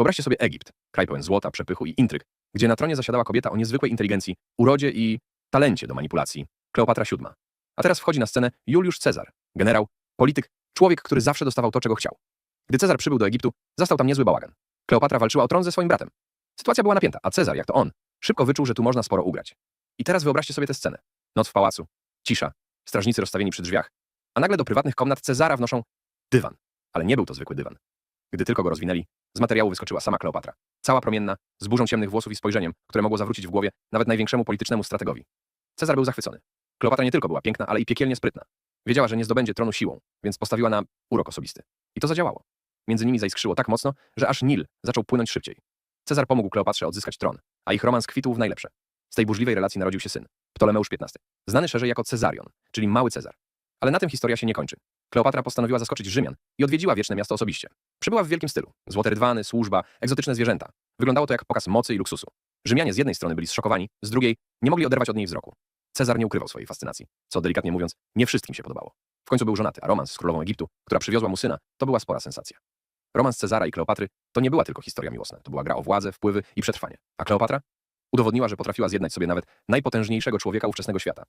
Wyobraźcie sobie Egipt, kraj pełen złota, przepychu i intryg, gdzie na tronie zasiadała kobieta o niezwykłej inteligencji, urodzie i talencie do manipulacji, Kleopatra VII. A teraz wchodzi na scenę Juliusz Cezar, generał, polityk, człowiek, który zawsze dostawał to, czego chciał. Gdy Cezar przybył do Egiptu, zastał tam niezły bałagan. Kleopatra walczyła o tron ze swoim bratem. Sytuacja była napięta, a Cezar, jak to on, szybko wyczuł, że tu można sporo ugrać. I teraz wyobraźcie sobie tę scenę. Noc w pałacu, cisza, strażnicy rozstawieni przy drzwiach, a nagle do prywatnych komnat Cezara wnoszą dywan. Ale nie był to zwykły dywan. Gdy tylko go rozwinęli, z materiału wyskoczyła sama Kleopatra. Cała promienna, z burzą ciemnych włosów i spojrzeniem, które mogło zawrócić w głowie nawet największemu politycznemu strategowi. Cezar był zachwycony. Kleopatra nie tylko była piękna, ale i piekielnie sprytna. Wiedziała, że nie zdobędzie tronu siłą, więc postawiła na urok osobisty. I to zadziałało. Między nimi zaiskrzyło tak mocno, że aż Nil zaczął płynąć szybciej. Cezar pomógł Kleopatrze odzyskać tron, a ich romans kwitł w najlepsze. Z tej burzliwej relacji narodził się syn, Ptolemeusz XV, znany szerzej jako Cezarion, czyli Mały Cezar. Ale na tym historia się nie kończy. Kleopatra postanowiła zaskoczyć Rzymian i odwiedziła wieczne miasto osobiście. Przybyła w wielkim stylu. Złote rydwany, służba, egzotyczne zwierzęta. Wyglądało to jak pokaz mocy i luksusu. Rzymianie z jednej strony byli zszokowani, z drugiej nie mogli oderwać od niej wzroku. Cezar nie ukrywał swojej fascynacji, co delikatnie mówiąc, nie wszystkim się podobało. W końcu był żonaty, a romans z królową Egiptu, która przywiozła mu syna, to była spora sensacja. Romans Cezara i Kleopatry to nie była tylko historia miłosna, to była gra o władzę, wpływy i przetrwanie. A Kleopatra? Udowodniła, że potrafiła zjednać sobie nawet najpotężniejszego człowieka ówczesnego świata.